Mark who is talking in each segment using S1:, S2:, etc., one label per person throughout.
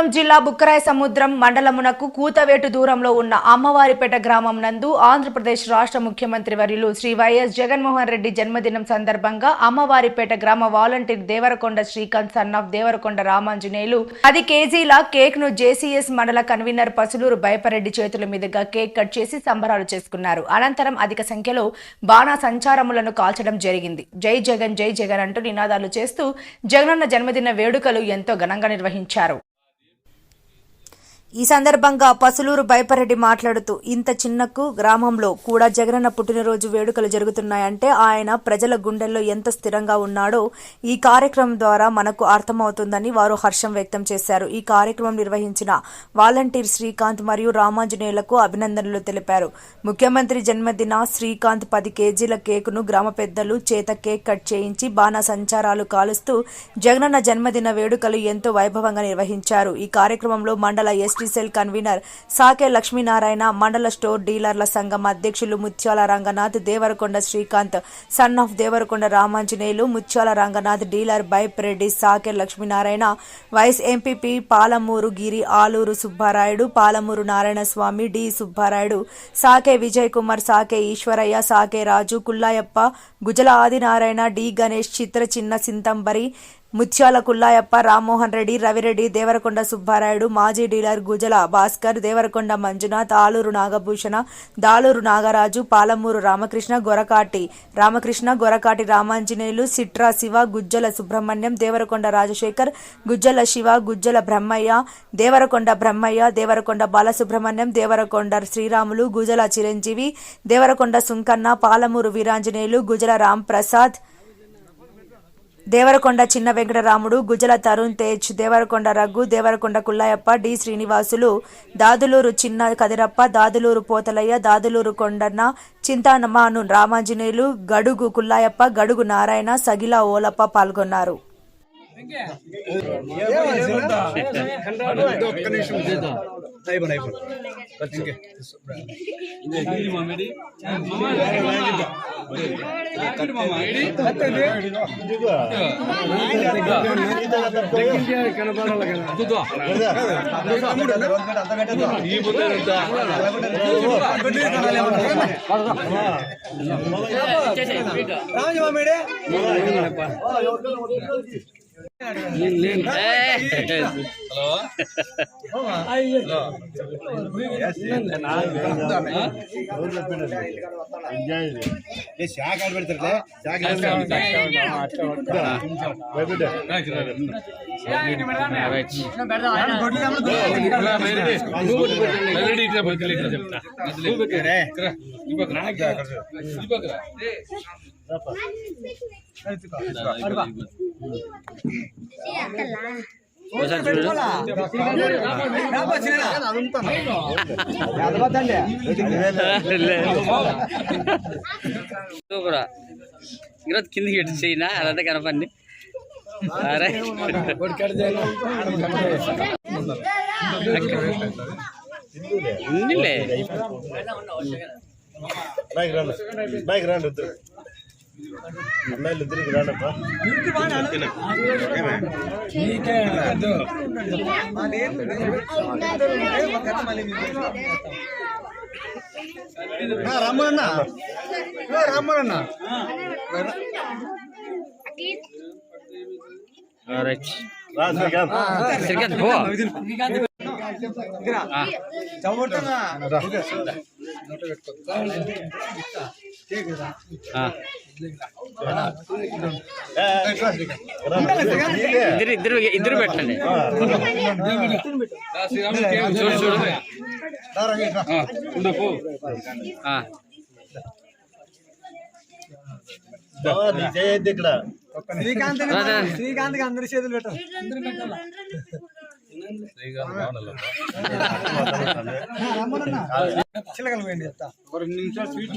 S1: అనంతపురం జిల్లా బుక్కరాయ సముద్రం మండలమునకు కూతవేటు దూరంలో ఉన్న అమ్మవారిపేట గ్రామం నందు ఆంధ్రప్రదేశ్ రాష్ట్ర ముఖ్యమంత్రి వర్యులు శ్రీ వైఎస్ జగన్మోహన్ రెడ్డి జన్మదినం సందర్భంగా అమ్మవారిపేట గ్రామ volunteer Devarakonda Srikanth son of Devarakonda Ramanjaneyulu పది కేజీల కేక్ను జేసీఎస్ మండల కన్వీనర్ పసులూరు బైపరెడ్డి చేతుల మీదుగా కేక్ కట్ చేసి సంబరాలు చేసుకున్నారు. అనంతరం అధిక సంఖ్యలో బాణా సంచారములను కాల్చడం జరిగింది. జై జగన్ జై జగన్ అంటూ నినాదాలు చేస్తూ జగనన్న జన్మదిన వేడుకలు ఎంతో ఘనంగా నిర్వహించారు. ఈ సందర్భంగా పసులూరు బైపరెడ్డి మాట్లాడుతూ ఇంత చిన్నకు గ్రామంలో కూడా జగనన్న పుట్టినరోజు వేడుకలు జరుగుతున్నాయంటే ఆయన ప్రజల గుండెల్లో ఎంత స్థిరంగా ఉన్నాడో ఈ కార్యక్రమం ద్వారా మనకు అర్థమవుతుందని వారు హర్షం వ్యక్తం చేశారు. ఈ కార్యక్రమం నిర్వహించిన వాలంటీర్ శ్రీకాంత్ మరియు రామాంజనేయులకు అభినందనలు తెలిపారు. ముఖ్యమంత్రి జన్మదిన శ్రీకాంత్ పది కేజీల కేకును గ్రామ పెద్దలు చేత కేక్ కట్ చేయించి బాణ సంచారాలు కాలుస్తూ జగనన్న జన్మదిన వేడుకలు ఎంతో వైభవంగా నిర్వహించారు. ఈ కార్యక్రమంలో మండల S cell convener Sake Lakshminarayana మండల స్టోర్ డీలర్ల సంఘం అధ్యక్షులు Muthyala Ranganath Devarakonda Srikanth son of Devarakonda Ramanjaneyulu Muthyala Ranganath dealer బైప్ Reddy Sake Lakshminarayana vice MPP Palamuru Giri Aluru Subbarayudu Palamuru Narayana Swamy D Subbarayudu Sake Vijay Kumar Sake Eshwaraiah Sake Raju Kullayappa Gujala Adinarayana D Ganesh Chitra చిన్న సింతంబరి ముత్యాల కుల్లాయప్ప రామ్మోహన్ రెడ్డి రవిరెడ్డి దేవరకొండ సుబ్బారాయుడు మాజీ dealer Gujala Bhaskar Devarakonda Manjunath Aluru Nagabhushana Daluru Nagaraju Palamuru Ramakrishna Gorakati Ramakrishna Gorakati Ramanjaneyulu Sitra Shiva Gujjala Subrahmanyam Devarakonda Rajasekhar Gujjala Shiva Gujjala Brahmaiah Devarakonda Brahmaiah Devarakonda Balasubrahmanyam Devarakonda Sriramulu Gujala Chiranjeevi Devarakonda Sunkanna Palamuru Veeranjaneyulu Gujala Ram Prasad Devarakonda చిన్న Venkataramudu Gujala Tarun Tej Devarakonda Raghu Devarakonda Kullayappa D Srinivasulu Dadaluru చిన్న కదిరప్ప దాదులూరు పోతలయ్య దాదులూరు కొండన్న చింతానమాను రామాంజనేయులు గడుగు కుల్లాయప్ప గడుగు నారాయణ సగిల ఓలప్ప పాల్గొన్నారు
S2: ರಾಜ hello అయిపోయి అయిపోయి ఇంకే శాఖ పెడతారులే శాఖ
S3: సూపరా. ఈరోజు కిందికి ఎటు చేయనా అదంతా కనపండి అరే. ఉందిలే.
S2: బైక్ రండి. బైక్ రండి ఇద్దరు అన్నయ్యలు ఇద్దరికి రాండప్ప రమ్మన్న రమ్మన్న
S3: రైట్
S2: రా శ్రీకాంత్
S3: శ్రీకాంత్ పో ఆ, ఇద్దరు ఇద్దరు ఇద్దరు పెట్టండి. చూడు చూడు
S2: ఇక్కడ
S4: శ్రీకాంత్కి అందరి చేతులు పెట్టారు చిలకలు పోయింది చెప్తా స్వీట్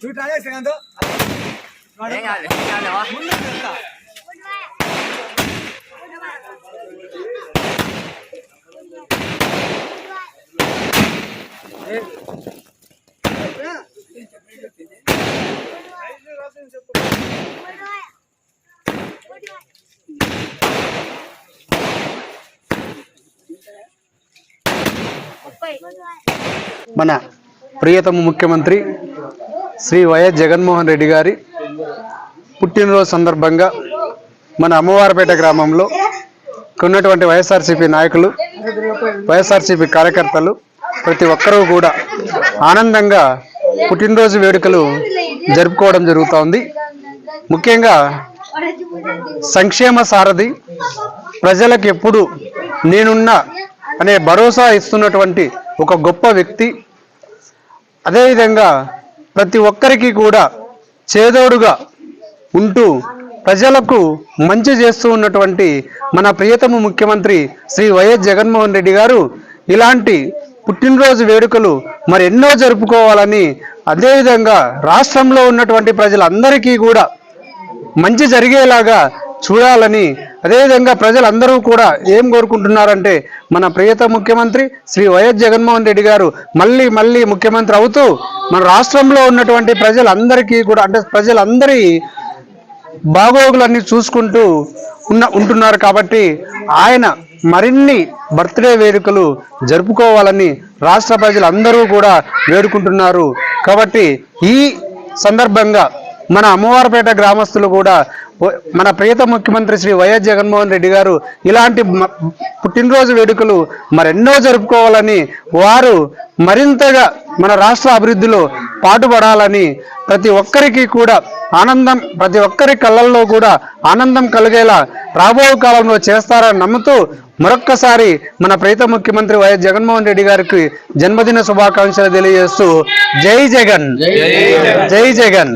S4: నువ్వు ట్రై చేసి శ్రీకాంత్ ముందు చెప్తా.
S5: మన ప్రియతమ ముఖ్యమంత్రి శ్రీ వైఎస్ జగన్మోహన్ రెడ్డి గారి పుట్టినరోజు సందర్భంగా మన అమ్మవారిపేట గ్రామంలో ఉన్నటువంటి వైఎస్ఆర్సీపీ నాయకులు వైఎస్ఆర్సీపీ కార్యకర్తలు ప్రతి ఒక్కరూ కూడా ఆనందంగా పుట్టినరోజు వేడుకలు జరుపుకోవడం జరుగుతోంది. ముఖ్యంగా సంక్షేమ సారథి ప్రజలకు ఎప్పుడు నేనున్నా అనే భరోసా ఇస్తున్నటువంటి ఒక గొప్ప వ్యక్తి. అదేవిధంగా ప్రతి ఒక్కరికి కూడా చేదోడుగా ఉంటూ ప్రజలకు మంచి చేస్తూ ఉన్నటువంటి మన ప్రియతమ ముఖ్యమంత్రి శ్రీ వైఎస్ జగన్మోహన్ రెడ్డి గారు ఇలాంటి పుట్టినరోజు వేడుకలు మరి ఎన్నో జరుపుకోవాలని అదేవిధంగా రాష్ట్రంలో ఉన్నటువంటి ప్రజలందరికీ కూడా మంచి జరిగేలాగా చూడాలని అదేవిధంగా ప్రజలందరూ కూడా ఏం కోరుకుంటున్నారంటే మన ప్రియత ముఖ్యమంత్రి శ్రీ వైఎస్ జగన్మోహన్ రెడ్డి గారు మళ్ళీ మళ్ళీ ముఖ్యమంత్రి అవుతూ మన రాష్ట్రంలో ఉన్నటువంటి ప్రజలందరికీ కూడా అంటే ప్రజలందరి బాగోగులన్నీ చూసుకుంటూ ఉన్న ఉంటున్నారు కాబట్టి ఆయన మరిన్ని బర్త్డే వేడుకలు జరుపుకోవాలని రాష్ట్ర ప్రజలందరూ కూడా వేడుకుంటున్నారు. కాబట్టి ఈ సందర్భంగా మన అమ్మవారిపేట గ్రామస్తులు కూడా మన ప్రియత ముఖ్యమంత్రి శ్రీ వైఎస్ జగన్మోహన్ రెడ్డి గారు ఇలాంటి పుట్టినరోజు వేడుకలు మరెన్నో జరుపుకోవాలని వారు మరింతగా మన రాష్ట్ర అభివృద్ధిలో పాటుపడాలని ప్రతి ఒక్కరికి కూడా ఆనందం ప్రతి ఒక్కరి కళ్ళల్లో కూడా ఆనందం కలిగేలా రాబో కాలంలో చేస్తారని నమ్ముతూ మరొక్కసారి మన ప్రీత ముఖ్యమంత్రి వైఎస్ జగన్మోహన్ రెడ్డి గారికి జన్మదిన శుభాకాంక్షలు తెలియజేస్తూ జై జగన్. జై జగన్.